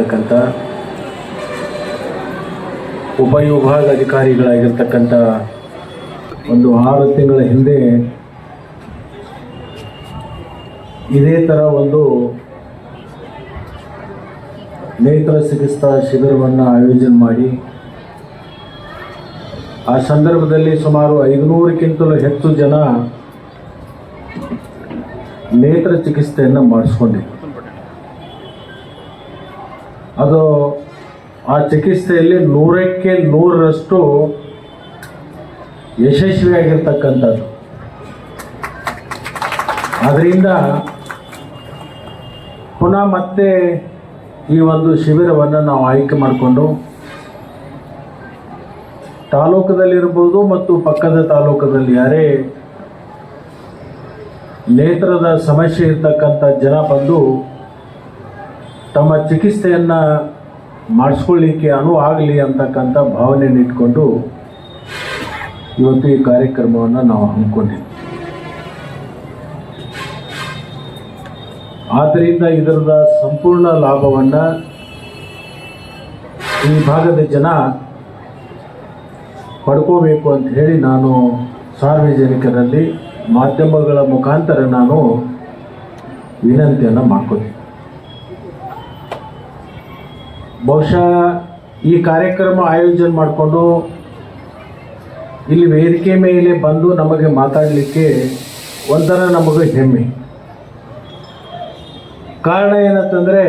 ಅಧಿಕಾರಿಗಳಾಗಿರ್ತಕ್ಕಂಥ ಉಪವಿಭಾಗ ಅಧಿಕಾರಿಗಳಾಗಿರ್ತಕ್ಕಂಥ ಒಂದು ಆರು ತಿಂಗಳ ಹಿಂದೆ ಇದೇ ಥರ ಒಂದು ನೇತ್ರ ಚಿಕಿತ್ಸಾ ಶಿಬಿರವನ್ನು ಆಯೋಜನೆ ಮಾಡಿ ಆ ಸಂದರ್ಭದಲ್ಲಿ ಸುಮಾರು ಐದುನೂರಕ್ಕಿಂತಲೂ ಹೆಚ್ಚು ಜನ ನೇತ್ರ ಚಿಕಿತ್ಸೆಯನ್ನು ಮಾಡಿಸ್ಕೊಂಡಿದ್ರು. ಅದು ಆ ಚಿಕಿತ್ಸೆಯಲ್ಲಿ ನೂರಕ್ಕೆ ನೂರರಷ್ಟು ಯಶಸ್ವಿಯಾಗಿರ್ತಕ್ಕಂಥದ್ದು. ಅದರಿಂದ ಪುನಃ ಮತ್ತೆ ಈ ಒಂದು ಶಿಬಿರವನ್ನು ನಾವು ಆಯ್ಕೆ ಮಾಡಿಕೊಂಡು ತಾಲೂಕದಲ್ಲಿರ್ಬೋದು ಮತ್ತು ಪಕ್ಕದ ತಾಲೂಕದಲ್ಲಿ, ಯಾರೇ ನೇತ್ರದ ಸಮಸ್ಯೆ ಇರ್ತಕ್ಕಂಥ ಜನ ಬಂದು ತಮ್ಮ ಚಿಕಿತ್ಸೆಯನ್ನು ಮಾಡಿಸ್ಕೊಳ್ಳಿಕ್ಕೆ ಅನುವು ಆಗಲಿ ಅಂತಕ್ಕಂಥ ಭಾವನೆಯನ್ನು ಇಟ್ಕೊಂಡು ಇವತ್ತು ಈ ಕಾರ್ಯಕ್ರಮವನ್ನು ನಾವು ಹಮ್ಮಿಕೊಂಡಿದ್ದೀವಿ ಆದ್ದರಿಂದ ಇದರದ ಸಂಪೂರ್ಣ ಲಾಭವನ್ನು ಈ ಭಾಗದ ಜನ ಪಡ್ಕೋಬೇಕು ಅಂತ ಹೇಳಿ ನಾನು ಸಾರ್ವಜನಿಕರಲ್ಲಿ ಮಾಧ್ಯಮಗಳ ಮುಖಾಂತರ ನಾನು ವಿನಂತಿಯನ್ನು ಮಾಡ್ಕೊತೀನಿ. ಬಹುಶಃ ಈ ಕಾರ್ಯಕ್ರಮ ಆಯೋಜನೆ ಮಾಡಿಕೊಂಡು ಇಲ್ಲಿ ವೇದಿಕೆ ಮೇಲೆ ಬಂದು ನಮಗೆ ಮಾತಾಡಲಿಕ್ಕೆ ಒಂಥರ ನಮಗೆ ಹೆಮ್ಮೆ. ಕಾರಣ ಏನಂತಂದರೆ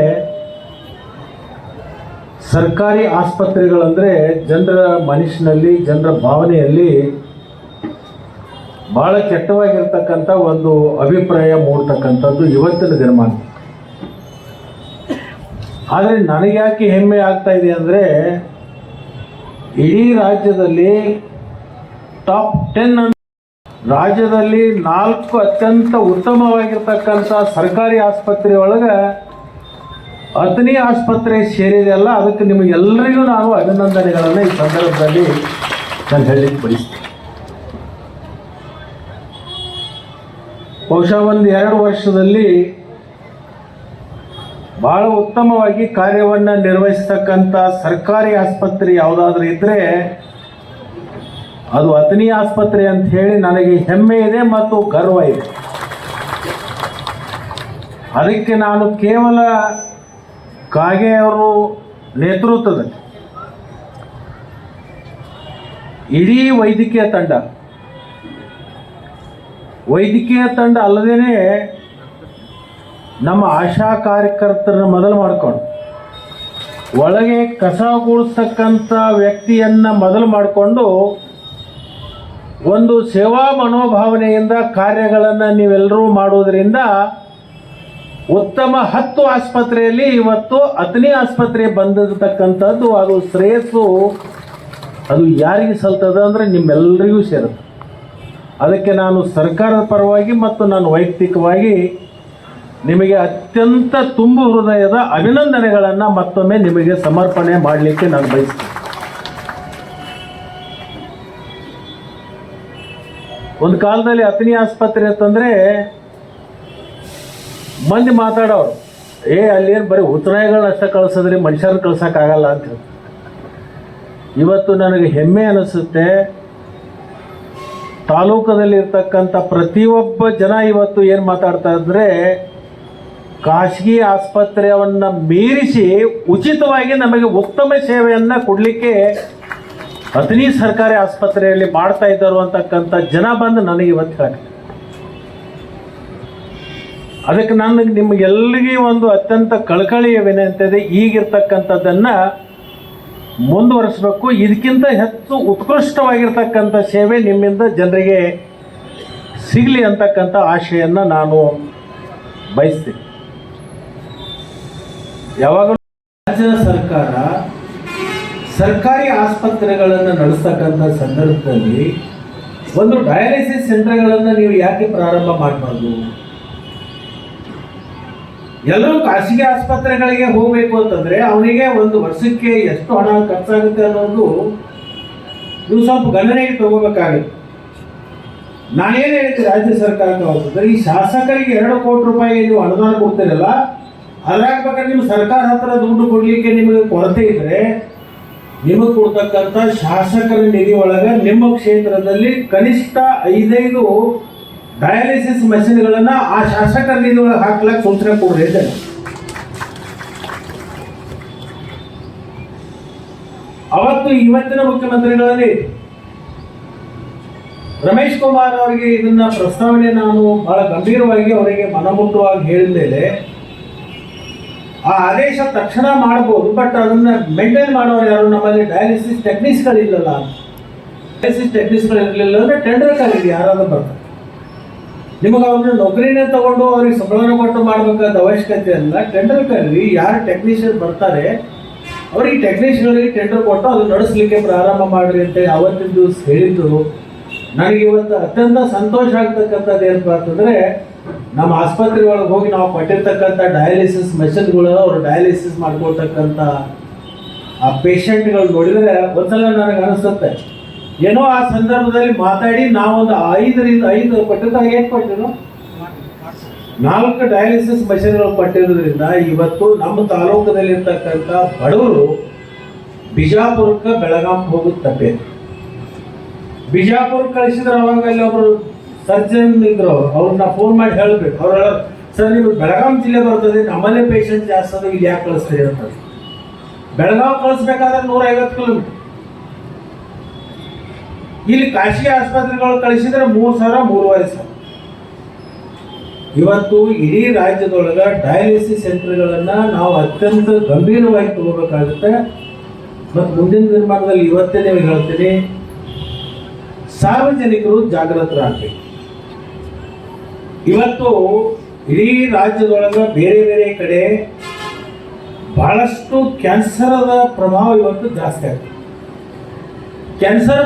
ಸರ್ಕಾರಿ ಆಸ್ಪತ್ರೆಗಳಂದರೆ ಜನರ ಮನಸ್ಸಿನಲ್ಲಿ, ಜನರ ಭಾವನೆಯಲ್ಲಿ ಭಾಳ ಕೆಟ್ಟವಾಗಿರ್ತಕ್ಕಂಥ ಒಂದು ಅಭಿಪ್ರಾಯ ಮೂಡ್ತಕ್ಕಂಥದ್ದು ಇವತ್ತಿನ ದಿನಮಾನ. ಆದರೆ ನನಗೆ ಯಾಕೆ ಹೆಮ್ಮೆ ಆಗ್ತಾ ಇದೆ ಅಂದರೆ ಇಡೀ ರಾಜ್ಯದಲ್ಲಿ ಟಾಪ್ ಟೆನ್ ರಾಜ್ಯದಲ್ಲಿ ನಾಲ್ಕು ಅತ್ಯಂತ ಉತ್ತಮವಾಗಿರ್ತಕ್ಕಂಥ ಸರ್ಕಾರಿ ಆಸ್ಪತ್ರೆ ಒಳಗೆ ಅತನಿ ಆಸ್ಪತ್ರೆ ಸೇರಿದೆಯಲ್ಲ ಅದಕ್ಕೆ ನಿಮಗೆಲ್ಲರಿಗೂ ನಾನು ಅಭಿನಂದನೆಗಳನ್ನು ಈ ಸಂದರ್ಭದಲ್ಲಿ ನಾನು ಹೇಳಲಿಕ್ಕೆ ಬಯಸ್ತೀನಿ. ಬಹುಶಃ ಒಂದು ಎರಡು ವರ್ಷದಲ್ಲಿ ಭಾಳ ಉತ್ತಮವಾಗಿ ಕಾರ್ಯವನ್ನು ನಿರ್ವಹಿಸ್ತಕ್ಕಂಥ ಸರ್ಕಾರಿ ಆಸ್ಪತ್ರೆ ಯಾವುದಾದ್ರೂ ಇದ್ದರೆ ಅದು ಅತನಿ ಆಸ್ಪತ್ರೆ ಅಂತ ಹೇಳಿ ನನಗೆ ಹೆಮ್ಮೆ ಇದೆ ಮತ್ತು ಗರ್ವ ಇದೆ. ಅದಕ್ಕೆ ನಾನು ಕೇವಲ ಕಾಗೆ ಅವರು ನೇತೃತ್ವದಲ್ಲಿ ಇಡೀ ವೈದ್ಯಕೀಯ ತಂಡ ವೈದ್ಯಕೀಯ ತಂಡ ಅಲ್ಲದೇ ನಮ್ಮ ಆಶಾ ಕಾರ್ಯಕರ್ತರನ್ನ ಮೊದಲು ಮಾಡ್ಕೊಂಡು, ಒಳಗೆ ಕಸ ಗೂಡಿಸ್ತಕ್ಕಂಥ ವ್ಯಕ್ತಿಯನ್ನು ಮೊದಲು ಮಾಡಿಕೊಂಡು, ಒಂದು ಸೇವಾ ಮನೋಭಾವನೆಯಿಂದ ಕಾರ್ಯಗಳನ್ನು ನೀವೆಲ್ಲರೂ ಮಾಡುವುದರಿಂದ ಉತ್ತಮ ಹತ್ತು ಆಸ್ಪತ್ರೆಯಲ್ಲಿ ಇವತ್ತು ಹತ್ತನೇ ಆಸ್ಪತ್ರೆ ಬಂದಿರತಕ್ಕಂಥದ್ದು ಅದು ಶ್ರೇಯಸ್ಸು, ಅದು ಯಾರಿಗೆ ಸಲ್ತದ ಅಂದರೆ ನಿಮ್ಮೆಲ್ಲರಿಗೂ ಸೇರುತ್ತೆ. ಅದಕ್ಕೆ ನಾನು ಸರ್ಕಾರದ ಪರವಾಗಿ ಮತ್ತು ನಾನು ವೈಯಕ್ತಿಕವಾಗಿ ನಿಮಗೆ ಅತ್ಯಂತ ತುಂಬು ಹೃದಯದ ಅಭಿನಂದನೆಗಳನ್ನು ಮತ್ತೊಮ್ಮೆ ನಿಮಗೆ ಸಮರ್ಪಣೆ ಮಾಡಲಿಕ್ಕೆ ನಾನು ಬಯಸ್ತೀನಿ. ಒಂದು ಕಾಲದಲ್ಲಿ ಅತನಿ ಆಸ್ಪತ್ರೆ ಅಂತಂದರೆ ಮಂದಿ ಮಾತಾಡೋರು, ಏ, ಅಲ್ಲೇನು ಬರೀ ಹುಚ್ಚನಾಯಿಗಳನ್ನ ಅಷ್ಟೇ ಕಳ್ಸಿದ್ರಿ, ಮನುಷ್ಯರನ್ನ ಕಳ್ಸೋಕ್ಕಾಗಲ್ಲ ಅಂತ ಇವತ್ತು ನನಗೆ ಹೆಮ್ಮೆ ಅನಿಸುತ್ತೆ, ತಾಲೂಕದಲ್ಲಿರ್ತಕ್ಕಂಥ ಪ್ರತಿಯೊಬ್ಬ ಜನ ಇವತ್ತು ಏನು ಮಾತಾಡ್ತಾ ಇದ್ರೆ ಖಾಸಗಿ ಆಸ್ಪತ್ರೆಯನ್ನು ಮೀರಿಸಿ ಉಚಿತವಾಗಿ ನಮಗೆ ಉತ್ತಮ ಸೇವೆಯನ್ನು ಕೊಡಲಿಕ್ಕೆ ಅತನಿ ಸರ್ಕಾರಿ ಆಸ್ಪತ್ರೆಯಲ್ಲಿ ಮಾಡ್ತಾ ಇದ್ದರು ಅಂತಕ್ಕಂಥ ಜನ ಬಂದು ನನಗೆ ಇವತ್ತು ಹೇಳಿ ಅದಕ್ಕೆ ನಾನು ನಿಮಗೆಲ್ಲರಿಗೂ ಒಂದು ಅತ್ಯಂತ ಕಳಕಳಿಯ ವಿನಂತಿ ಇದೆ, ಈಗಿರ್ತಕ್ಕಂಥದ್ದನ್ನು ಮುಂದುವರಿಸಬೇಕು. ಇದಕ್ಕಿಂತ ಹೆಚ್ಚು ಉತ್ಕೃಷ್ಟವಾಗಿರ್ತಕ್ಕಂಥ ಸೇವೆ ನಿಮ್ಮಿಂದ ಜನರಿಗೆ ಸಿಗಲಿ ಅಂತಕ್ಕಂಥ ಆಶೆಯನ್ನು ನಾನು ಬಯಸ್ತೀನಿ. ಯಾವಾಗಲೂ ರಾಜ್ಯ ಸರ್ಕಾರ ಸರ್ಕಾರಿ ಆಸ್ಪತ್ರೆಗಳನ್ನು ನಡೆಸ್ತಕ್ಕಂಥ ಸಂದರ್ಭದಲ್ಲಿ ಒಂದು ಡಯಾಲಿಸಿಸ್ ಸೆಂಟರ್ಗಳನ್ನು ನೀವು ಯಾಕೆ ಪ್ರಾರಂಭ ಮಾಡಬಾರ್ದು? ಎಲ್ಲರೂ ಖಾಸಗಿ ಆಸ್ಪತ್ರೆಗಳಿಗೆ ಹೋಗಬೇಕು ಅಂತಂದ್ರೆ ಅವನಿಗೆ ಒಂದು ವರ್ಷಕ್ಕೆ ಎಷ್ಟು ಹಣ ಖರ್ಚಾಗುತ್ತೆ ಅನ್ನೋದು ನೀವು ಸ್ವಲ್ಪ ಗಣನೆಗೆ ತಗೋಬೇಕಾಗುತ್ತೆ. ನಾನೇನು ಹೇಳಿದ್ದೆ ರಾಜ್ಯ ಸರ್ಕಾರಕ್ಕೆ ಈ ಶಾಸಕರಿಗೆ ಎರಡು ಕೋಟಿ ರೂಪಾಯಿ ನೀವು ಅನುದಾನ ಕೊಡ್ತೀರಲ್ಲ ಅದ್ರಾಗ ಬೇಕಾದ್ರೆ ನಿಮ್ಮ ಸರ್ಕಾರ ಹತ್ರ ದುಡ್ಡು ಕೊಡ್ಲಿಕ್ಕೆ ನಿಮಗೆ ಕೊರತೆ ಇದ್ರೆ ನಿಮಗೆ ಕೊಡ್ತಕ್ಕಂಥ ಶಾಸಕರ ನಿಧಿ ಒಳಗ ನಿಮ್ಮ ಕ್ಷೇತ್ರದಲ್ಲಿ ಕನಿಷ್ಠ ಐದೈದು ಡಯಾಲಿಸಿಸ್ ಮೆಷಿನ್ಗಳನ್ನು ಆ ಶಾಸಕರ ನಿಧಿ ಒಳಗೆ ಹಾಕ್ಲಕ್ಕೆ ಸೂಚನೆ ಕೊಡ್ರಿ ಇದ್ದೇನೆ ಅವತ್ತು ಇವತ್ತಿನ ಮುಖ್ಯಮಂತ್ರಿಗಳಲ್ಲಿ ರಮೇಶ್ ಕುಮಾರ್ ಅವರಿಗೆ ಇದನ್ನ ಪ್ರಸ್ತಾವನೆ ನಾನು ಬಹಳ ಗಂಭೀರವಾಗಿ ಅವರಿಗೆ ಮನಮುಟ್ಟುವಾಗಿ ಹೇಳಿದ ಆ ಆದೇಶ ತಕ್ಷಣ ಮಾಡಬಹುದು ಬಟ್ ಅದನ್ನ ಮೇಂಟೈನ್ ಮಾಡೋರು ಯಾರು? ನಮ್ಮಲ್ಲಿ ಡಯಾಲಿಸಿಸ್ ಟೆಕ್ನಿಕ್ಸ್ಗಳಿಲ್ಲಲ್ಲ ಡಯಾಲಿಸಿಸ್ ಟೆಕ್ನಿಕ್ಸ್ಗಳು ಇರಲಿಲ್ಲ ಅಂದ್ರೆ ಟೆಂಡರ್ ಕರೀರಿ ಯಾರಾದ್ರೂ ಬರ್ತಾರೆ. ನಿಮಗೆ ಅವ್ರನ್ನ ನೌಕರಿನೇ ತಗೊಂಡು ಅವ್ರಿಗೆ ಸಂಬಳನ ಕೊಟ್ಟು ಮಾಡಬೇಕಾದ ಅವಶ್ಯಕತೆ ಇಲ್ಲ ಟೆಂಡರ್ ಕರೀರಿ ಯಾರು ಟೆಕ್ನಿಷಿಯನ್ ಬರ್ತಾರೆ, ಅವ್ರಿಗೆ ಟೆಕ್ನಿಷಿಯನ್ಗಳಿಗೆ ಟೆಂಡರ್ ಕೊಟ್ಟು ಅದು ನಡೆಸಲಿಕ್ಕೆ ಪ್ರಾರಂಭ ಮಾಡ್ರಿ ಅಂತ ಅವತ್ತಿನ ದಿವಸ ಹೇಳಿದ್ರು. ನನಗೆ ಇವತ್ತು ಅತ್ಯಂತ ಸಂತೋಷ ಆಗ್ತಕ್ಕಂಥದ್ದು ಏನಪ್ಪ ಅಂತಂದ್ರೆ ನಮ್ಮ ಆಸ್ಪತ್ರೆ ಒಳಗೆ ಹೋಗಿ ನಾವು ಕೊಟ್ಟಿರ್ತಕ್ಕಂಥ ಡಯಾಲಿಸಿಸ್ ಮೆಷಿನ್ಗಳು ಅವರು ಡಯಾಲಿಸಿಸ್ ಮಾಡ್ಕೊಳ್ತಕ್ಕಂಥ ಆ ಪೇಷಂಟ್ಗಳು ನೋಡಿದ್ರೆ ಒಂದ್ಸಲ ನನಗೆ ಅನಿಸುತ್ತೆ. ಏನೋ ಆ ಸಂದರ್ಭದಲ್ಲಿ ಮಾತಾಡಿ ನಾವೊಂದು ಐದರಿಂದ ಐದು ಕೊಟ್ಟಿದ್ದಾಗ ಏನು ಕೊಟ್ಟಿದ್ರು ನಾಲ್ಕು ಡಯಾಲಿಸಿಸ್ ಮೆಷಿನ್ಗಳು ಕೊಟ್ಟಿರೋದ್ರಿಂದ ಇವತ್ತು ನಮ್ಮ ತಾಲೂಕದಲ್ಲಿರ್ತಕ್ಕಂಥ ಬಡವರು ಬಿಜಾಪುರಕ್ಕೆ ಬೆಳಗಾಂ ಹೋಗುತ್ತಪ್ಪೆ ಬಿಜಾಪುರ ಕಳಿಸಿದ್ರೆ ಅವಾಗ ಅಲ್ಲಿ ಒಬ್ರು ಸರ್ಜನ್ ಇದ್ರು, ಅವ್ರನ್ನ ಫೋನ್ ಮಾಡಿ ಹೇಳ್ಬೇಕು. ಅವ್ರು ಹೇಳೋದು ಸರ್, ನೀವು ಬೆಳಗಾಂ ಜಿಲ್ಲೆ ಬರ್ತದೆ, ನಮ್ಮಲ್ಲೇ ಪೇಷಂಟ್ ಜಾಸ್ತಿ ಅದ, ಇಲ್ಲಿ ಯಾಕೆ ಕಳಿಸ್ತೀರಿ? ಅಂತ ಬೆಳಗಾವ್ ಕಳಿಸ್ಬೇಕಾದ್ರೆ ನೂರ ಐವತ್ತು ಕಿಲೋಮೀಟರ್ ಇಲ್ಲಿ ಖಾಸಗಿ ಆಸ್ಪತ್ರೆಗಳು ಕಳಿಸಿದ್ರೆ ಮೂರು ಸಾವಿರ, ಮೂರುವರೆ ಸಾವಿರ. ಇವತ್ತು ಇಡೀ ರಾಜ್ಯದೊಳಗ ಡಯಾಲಿಸಿಸ್ ಸೆಂಟರ್ಗಳನ್ನು ನಾವು ಅತ್ಯಂತ ಗಂಭೀರವಾಗಿ ತಗೋಬೇಕಾಗುತ್ತೆ. ಮತ್ತು ಮುಂದಿನ ದಿನಮಾನದಲ್ಲಿ ಇವತ್ತೇ ನಿಮಗೆ ಹೇಳ್ತೀನಿ, ಸಾರ್ವಜನಿಕರು ಜಾಗೃತರಾಗಬೇಕು ಇವತ್ತು ಇಡೀ ರಾಜ್ಯದೊಳಗ ಬೇರೆ ಬೇರೆ ಕಡೆ ಬಹಳಷ್ಟು ಕ್ಯಾನ್ಸರದ ಪ್ರಭಾವ ಇವತ್ತು ಜಾಸ್ತಿ ಆಗ್ತದೆ ಕ್ಯಾನ್ಸರ್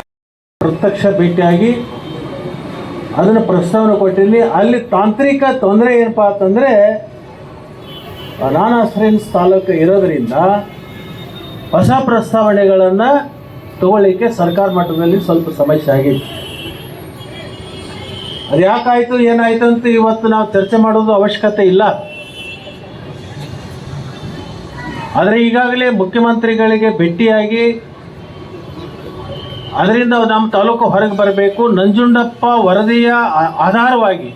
ಪ್ರತ್ಯಕ್ಷ ಭೇಟಿಯಾಗಿ ಅದನ್ನು ಪ್ರಸ್ತಾವನೆ ಕೊಟ್ಟಿರಲಿ ಅಲ್ಲಿ ತಾಂತ್ರಿಕ ತೊಂದರೆ ಏನಪ್ಪ ಅಂತಂದರೆ ಅನಾನಾಶ್ರಯನ್ಸ್ ತಾಲೂಕು ಇರೋದರಿಂದ ಹೊಸ ಪ್ರಸ್ತಾವನೆಗಳನ್ನು ತಗೊಳ್ಳಿಕ್ಕೆ ಸರ್ಕಾರ ಮಟ್ಟದಲ್ಲಿ ಸ್ವಲ್ಪ ಸಮಸ್ಯೆ ಆಗಿತ್ತು ಅದು ಯಾಕಾಯಿತು, ಏನಾಯಿತು ಅಂತ ಇವತ್ತು ನಾವು ಚರ್ಚೆ ಮಾಡೋದು ಅವಶ್ಯಕತೆ ಇಲ್ಲ. ಆದರೆ ಈಗಾಗಲೇ ಮುಖ್ಯಮಂತ್ರಿಗಳಿಗೆ ಭೇಟಿಯಾಗಿ ಅದರಿಂದ ನಮ್ಮ ತಾಲೂಕು ಹೊರಗೆ ಬರಬೇಕು. ನಂಜುಂಡಪ್ಪ ವರದಿಯ ಆಧಾರವಾಗಿ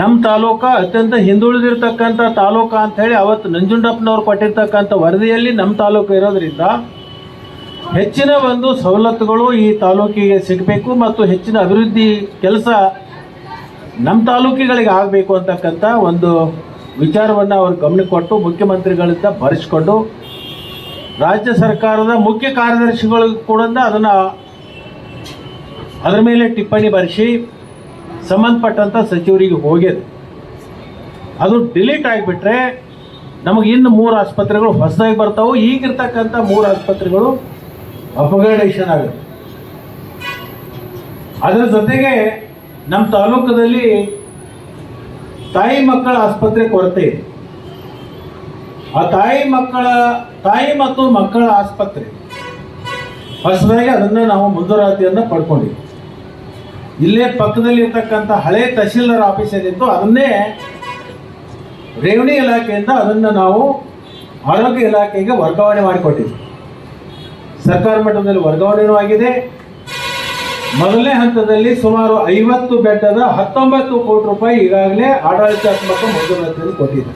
ನಮ್ಮ ತಾಲೂಕ ಅತ್ಯಂತ ಹಿಂದುಳಿದಿರ್ತಕ್ಕಂಥ ತಾಲೂಕ ಅಂತ ಹೇಳಿ ಅವತ್ತು ನಂಜುಂಡಪ್ಪನವ್ರು ಕೊಟ್ಟಿರ್ತಕ್ಕಂಥ ವರದಿಯಲ್ಲಿ ನಮ್ಮ ತಾಲೂಕು ಇರೋದ್ರಿಂದ ಹೆಚ್ಚಿನ ಒಂದು ಸವಲತ್ತುಗಳು ಈ ತಾಲೂಕಿಗೆ ಸಿಗಬೇಕು ಮತ್ತು ಹೆಚ್ಚಿನ ಅಭಿವೃದ್ಧಿ ಕೆಲಸ ನಮ್ಮ ತಾಲೂಕಿಗಳಿಗೆ ಆಗಬೇಕು ಅಂತಕ್ಕಂಥ ಒಂದು ವಿಚಾರವನ್ನು ಅವರು ಗಮನ ಕೊಟ್ಟು ಮುಖ್ಯಮಂತ್ರಿಗಳಿಂದ ಬರೆಸ್ಕೊಂಡು ರಾಜ್ಯ ಸರ್ಕಾರದ ಮುಖ್ಯ ಕಾರ್ಯದರ್ಶಿಗಳು ಕೂಡ ಅದನ್ನು ಅದರ ಮೇಲೆ ಟಿಪ್ಪಣಿ ಬರೆಸಿ ಸಂಬಂಧಪಟ್ಟಂಥ ಸಚಿವರಿಗೆ ಹೋಗ್ಯದು. ಅದು ಡಿಲೀಟ್ ಆಗಿಬಿಟ್ರೆ ನಮಗೆ ಇನ್ನು ಮೂರು ಆಸ್ಪತ್ರೆಗಳು ಹೊಸದಾಗಿ ಬರ್ತಾವೆ. ಈಗಿರ್ತಕ್ಕಂಥ ಮೂರು ಆಸ್ಪತ್ರೆಗಳು ಅಪಗ್ರೇಡೇಷನ್ ಆಗುತ್ತೆ. ಅದರ ಜೊತೆಗೆ ನಮ್ಮ ತಾಲೂಕದಲ್ಲಿ ತಾಯಿ ಮಕ್ಕಳ ಆಸ್ಪತ್ರೆ ಕೊರತೆ ಇದೆ. ಆ ತಾಯಿ ಮಕ್ಕಳ, ತಾಯಿ ಮತ್ತು ಮಕ್ಕಳ ಆಸ್ಪತ್ರೆ ಹೊಸದಾಗಿ ಅದನ್ನು ನಾವು ಮುಂದುವರಾತಿಯನ್ನು ಪಡ್ಕೊಂಡಿದ್ವಿ. ಇಲ್ಲೇ ಪಕ್ಕದಲ್ಲಿ ಇರ್ತಕ್ಕಂಥ ಹಳೆ ತಹಶೀಲ್ದಾರ್ ಆಫೀಸ್ ಏನಿತ್ತು ಅದನ್ನೇ ರೇವಣಿ ಇಲಾಖೆಯಿಂದ ಅದನ್ನು ನಾವು ಆರೋಗ್ಯ ಇಲಾಖೆಗೆ ವರ್ಗಾವಣೆ ಮಾಡಿಕೊಟ್ಟಿದ್ವಿ. ಸರ್ಕಾರ ಮಟ್ಟದಲ್ಲಿ ವರ್ಗಾವಣೆಯೂ ಆಗಿದೆ. ಮೊದಲನೇ ಹಂತದಲ್ಲಿ ಸುಮಾರು ಐವತ್ತು ಬೆಟ್ಟದ ಹತ್ತೊಂಬತ್ತು ಕೋಟಿ ರೂಪಾಯಿ ಈಗಾಗಲೇ ಆಡಳಿತಾತ್ಮಕ ಮಂಜೂರಾತಿಯನ್ನು ಕೊಟ್ಟಿದೆ.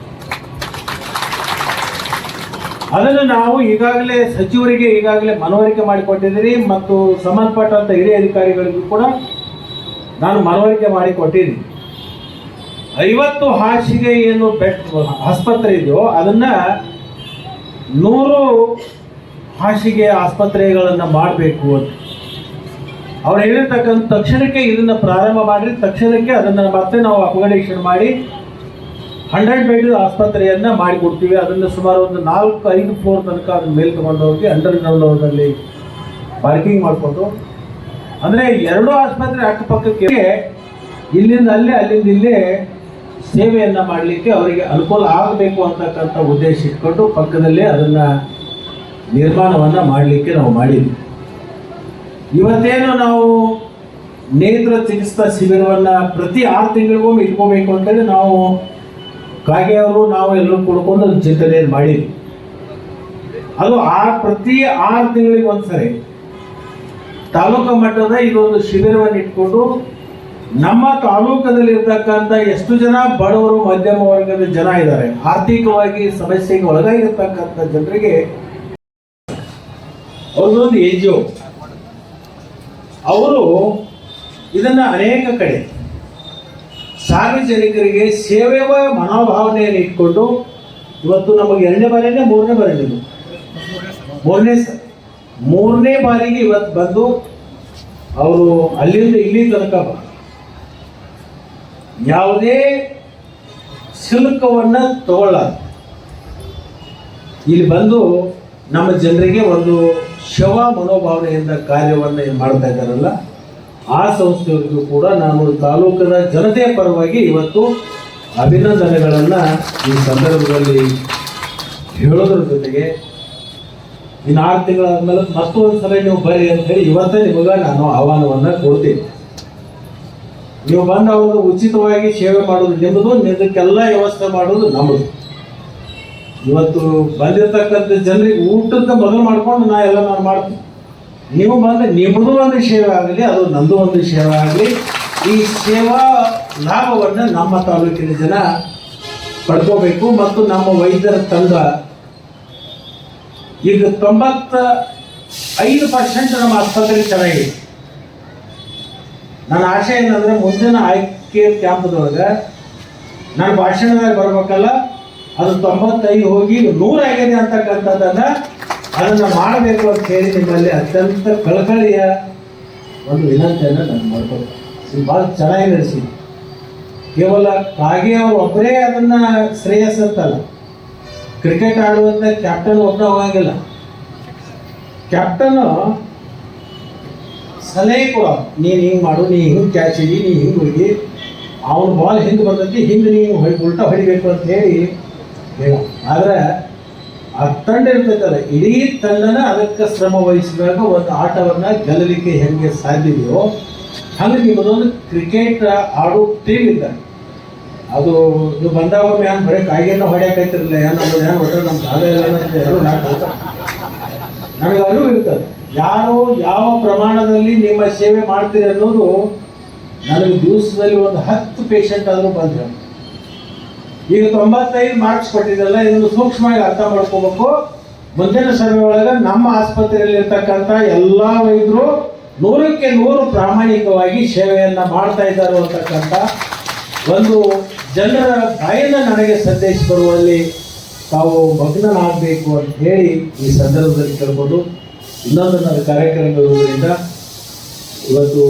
ಅದನ್ನು ನಾವು ಈಗಾಗಲೇ ಸಚಿವರಿಗೆ ಈಗಾಗಲೇ ಮನವರಿಕೆ ಮಾಡಿಕೊಟ್ಟಿದ್ದೀರಿ ಮತ್ತು ಸಂಬಂಧಪಟ್ಟಂಥ ಹಿರಿಯ ಅಧಿಕಾರಿಗಳಿಗೂ ಕೂಡ ನಾನು ಮನವರಿಕೆ ಮಾಡಿಕೊಟ್ಟಿದ್ದೀನಿ. ಐವತ್ತು ಹಾಸಿಗೆ ಏನು ಬೆಡ್ ಆಸ್ಪತ್ರೆ ಇದೆಯೋ ಅದನ್ನು ನೂರು ಹಾಸಿಗೆ ಆಸ್ಪತ್ರೆಗಳನ್ನು ಮಾಡಬೇಕು ಅಂತ. ಅವ್ರು ಹೇಳಿರ್ತಕ್ಕಂಥ ತಕ್ಷಣಕ್ಕೆ ಇದನ್ನು ಪ್ರಾರಂಭ ಮಾಡಿ ತಕ್ಷಣಕ್ಕೆ ಅದನ್ನು ಮತ್ತೆ ನಾವು ಅಪ್ಗ್ರೇಡೇಷನ್ ಮಾಡಿ ಹಂಡ್ರೆಡ್ ಬೆಡ್ ಆಸ್ಪತ್ರೆಯನ್ನು ಮಾಡಿಕೊಡ್ತೀವಿ. ಅದನ್ನು ಸುಮಾರು ಒಂದು ನಾಲ್ಕು, ಐದು ಫ್ಲೋರ್ ತನಕ ಅದನ್ನ ಮೇಲೆ ತಗೊಂಡು ಹೋಗಿ ಅಂಡರ್ ಗ್ರೌಂಡಲ್ಲಿ ಪಾರ್ಕಿಂಗ್ ಮಾಡಿಕೊಂಡು. ಅಂದರೆ ಎರಡು ಆಸ್ಪತ್ರೆ ಅಕ್ಕಪಕ್ಕಕ್ಕೆ ಇಲ್ಲಿಂದ ಅಲ್ಲೇ, ಅಲ್ಲಿಂದ ಇಲ್ಲೇ ಸೇವೆಯನ್ನು ಮಾಡಲಿಕ್ಕೆ ಅವರಿಗೆ ಅನುಕೂಲ ಆಗಬೇಕು ಅಂತಕ್ಕಂಥ ಉದ್ದೇಶ ಇಟ್ಕೊಂಡು ಪಕ್ಕದಲ್ಲೇ ಅದನ್ನು ನಿರ್ಮಾಣವನ್ನು ಮಾಡಲಿಕ್ಕೆ ನಾವು ಮಾಡಿದ್ವಿ. ಇವತ್ತೇನು ನಾವು ನೇತ್ರ ಚಿಕಿತ್ಸಾ ಶಿಬಿರವನ್ನು ಪ್ರತಿ ಆರು ತಿಂಗಳಿಗೊಮ್ಮೆ ಇಟ್ಕೋಬೇಕು ಅಂತೇಳಿ ನಾವು ಕಾಗೆ ಅವರು ನಾವು ಎಲ್ಲರೂ ಕುಡ್ಕೊಂಡು ಒಂದು ಚಿಂತನೆ ಮಾಡಿದ್ವಿ. ಅದು ಆ ಪ್ರತಿ ಆರು ತಿಂಗಳಿಗೆ ಒಂದ್ಸರಿ. ತಾಲೂಕು ಮಟ್ಟದ ಇದೊಂದು ಶಿಬಿರವನ್ನು ಇಟ್ಕೊಂಡು ನಮ್ಮ ತಾಲೂಕದಲ್ಲಿ ಇರ್ತಕ್ಕಂಥ ಎಷ್ಟು ಜನ ಬಡವರು, ಮಧ್ಯಮ ವರ್ಗದ ಜನ ಇದ್ದಾರೆ, ಆರ್ಥಿಕವಾಗಿ ಸಮಸ್ಯೆಗೆ ಒಳಗಾಗಿರ್ತಕ್ಕಂಥ ಜನರಿಗೆ ಅವ್ರದ್ದೊಂದು ಎನ್ ಜಿ ಅವರು ಇದನ್ನ ಅನೇಕ ಕಡೆ ಸಾರ್ವಜನಿಕರಿಗೆ ಸೇವೆಯ ಮನೋಭಾವನೆಯನ್ನು ಇಟ್ಕೊಂಡು ಇವತ್ತು ನಮಗೆ ಎರಡನೇ ಬಾರಿನೇ ಮೂರನೇ ಬಾರಿ ಇದು. ಮೂರನೇ ಮೂರನೇ ಬಾರಿಗೆ ಇವತ್ತು ಬಂದು ಅವರು ಅಲ್ಲಿಂದ ಇಲ್ಲಿ ತನಕ ಯಾವುದೇ ಶುಲ್ಕವನ್ನು ತಗೊಳ್ಳ ಇಲ್ಲಿ ಬಂದು ನಮ್ಮ ಜನರಿಗೆ ಒಂದು ಶವ ಮನೋಭಾವನೆಯಿಂದ ಕಾರ್ಯವನ್ನು ಮಾಡ್ತಾ ಇದ್ದಾರಲ್ಲ, ಆ ಸಂಸ್ಥೆಯವರಿಗೂ ಕೂಡ ನಾನು ತಾಲೂಕಿನ ಜನತೆಯ ಪರವಾಗಿ ಇವತ್ತು ಅಭಿನಂದನೆಗಳನ್ನು ಈ ಸಂದರ್ಭದಲ್ಲಿ ಹೇಳೋದ್ರ ಜೊತೆಗೆ, ಇನ್ನು ಆರು ತಿಂಗಳಾದ್ಮೇಲೆ ಮತ್ತೊಂದು ಸಲ ನೀವು ಬರ್ರಿ ಅಂತ ಹೇಳಿ ಇವತ್ತೇ ನಿಮಗೆ ನಾನು ಆಹ್ವಾನವನ್ನು ಕೊಡ್ತೀನಿ. ನೀವು ಬಂದು ಅವರು ಉಚಿತವಾಗಿ ಸೇವೆ ಮಾಡೋದು ನಿಮ್ಮದು ಇದಕ್ಕೆಲ್ಲ ವ್ಯವಸ್ಥೆ ಮಾಡೋದು ನಮ್ಮದು ಇವತ್ತು ಬಂದಿರತಕ್ಕಂಥ ಜನರಿಗೆ ಊಟದ ಮೊದಲು ಮಾಡ್ಕೊಂಡು ನಾ ಎಲ್ಲ ನಾನು ಮಾಡ್ತೀನಿ. ನೀವು ಬಂದರೆ ನಿಮ್ಮದು ಒಂದು ಸೇವೆ ಆಗಲಿ ಅದು ನಂದು ಒಂದು ಸೇವೆ ಆಗಲಿ ಈ ಸೇವಾ ಲಾಭವನ್ನು ನಮ್ಮ ತಾಲೂಕಿನ ಜನ ಪಡ್ಕೋಬೇಕು ಮತ್ತು ನಮ್ಮ ವೈದ್ಯರ ತಂಡ. ಈಗ ತೊಂಬತ್ತ ಐದು ಪರ್ಸೆಂಟ್ ನಮ್ಮ ಆಸ್ಪತ್ರೆ ಚೆನ್ನಾಗಿದೆ. ನನ್ನ ಆಶೆ ಏನಂದ್ರೆ ಮುಂದಿನ ಆಯ್ಕೆ ಕ್ಯಾಂಪ್ದೊಳಗೆ ನಾನು ಭಾಷಣದಾಗ ಬರ್ಬೇಕಲ್ಲ. ಅದು ತೊಂಬತ್ತೈದು ಹೋಗಿ ನೂರ ಆಗಿದೆ ಅಂತಕ್ಕಂಥದ್ದನ್ನ ಅದನ್ನ ಮಾಡಬೇಕು ಅಂತ ಹೇಳಿ ನಿಮ್ಮಲ್ಲಿ ಅತ್ಯಂತ ಕಳಕಳಿಯ ಒಂದು ವಿನಂತಿಯನ್ನು ನಾನು ಮಾಡ್ಕೊಂಡು ಭಾಳ ಚೆನ್ನಾಗಿ ನಡೆಸಿ ಕೇವಲ ಕಾಗೆ ಅವರು ಒಬ್ಬರೇ ಅದನ್ನ ಶ್ರೇಯಸ್ಸಂತಲ್ಲ ಕ್ರಿಕೆಟ್ ಆಡುವಂಥ ಕ್ಯಾಪ್ಟನ್ ಒಬ್ಬ ಹೋಗಂಗಿಲ್ಲ. ಕ್ಯಾಪ್ಟನ್ ಸಲಹೆ ಕೊಡ ನೀನು ಹಿಂಗೆ ಮಾಡು, ನೀ ಹಿಂಗೆ ಕ್ಯಾಚ್ ಹಿಡಿ ನೀ ಹಿಂಗೆ ಹೋಗಿ ಅವನ ಬಾಲ್ ಹಿಂದೆ ಬರ್ತೈತಿ ಹಿಂದೆ ನೀನು ಹೊಡಿ ಉಲ್ಟಾ ಹೊಡಿಬೇಕು ಅಂತ ಹೇಳ ಆದ್ರೆ ಆ ತಂಡ ಇರ್ತೈತಲ್ಲ ಇಡೀ ತಂಡನ ಅದಕ್ಕೆ ಶ್ರಮ ವಹಿಸಿದಾಗ ಒಂದು ಆಟವನ್ನ ಗೆಲ್ಲಲಿಕ್ಕೆ ಹೆಂಗೆ ಸಾಧ್ಯವೋ ಹಾಗಾಗಿ ಮೊದಲೊಂದು ಕ್ರಿಕೆಟ್ ಆಡೋ ಟೀಮ್ ಇದ್ದಾರೆ. ಅದು ನೀವು ಬಂದಾಗ ಏನು ಬರೀ ಕಾಯಿಗೆನ ಹೊಡ್ಯಾಕೈತಿರಲಿಲ್ಲ ಏನು ನಮ್ಮದು ಏನು ಹೊಟ್ಟೆ ನಮ್ಮ ಸಾಲ ಎಲ್ಲರೂ ನನಗೆ ಅರಿವು ಇರ್ತದೆ. ಯಾರು ಯಾವ ಪ್ರಮಾಣದಲ್ಲಿ ನಿಮ್ಮ ಸೇವೆ ಮಾಡ್ತೀರಿ ಅನ್ನೋದು ನನಗೆ ದಿವಸದಲ್ಲಿ ಒಂದು ಹತ್ತು ಪೇಷಂಟ್ ಆದರೂ ಬಂದ್ರೆ. ಈಗ ತೊಂಬತ್ತೈದು ಮಾರ್ಕ್ಸ್ ಕೊಟ್ಟಿದ್ದಲ್ಲ ಇದನ್ನು ಸೂಕ್ಷ್ಮವಾಗಿ ಅರ್ಥ ಮಾಡ್ಕೋಬೇಕು. ಮುಂದಿನ ಸರ್ವೆ ಒಳಗೆ ನಮ್ಮ ಆಸ್ಪತ್ರೆಯಲ್ಲಿ ಇರ್ತಕ್ಕಂಥ ಎಲ್ಲ ವೈದ್ಯರು ನೂರಕ್ಕೆ ನೂರು ಪ್ರಾಮಾಣಿಕವಾಗಿ ಸೇವೆಯನ್ನು ಮಾಡ್ತಾ ಇದ್ದಾರೆ ಅಂತಕ್ಕಂಥ ಒಂದು ಜನರ ಬಾಯಿಂದ ನನಗೆ ಸಂದೇಶ ಬರುವಲ್ಲಿ ತಾವು ಮಗ್ನನಾಗಬೇಕು ಅಂತ ಹೇಳಿ ಈ ಸಂದರ್ಭದಲ್ಲಿ ಕೇಳ್ಬೋದು. ಇನ್ನೊಂದು ನನ್ನ ಕಾರ್ಯಕ್ರಮಗಳಿಂದ ಇವತ್ತು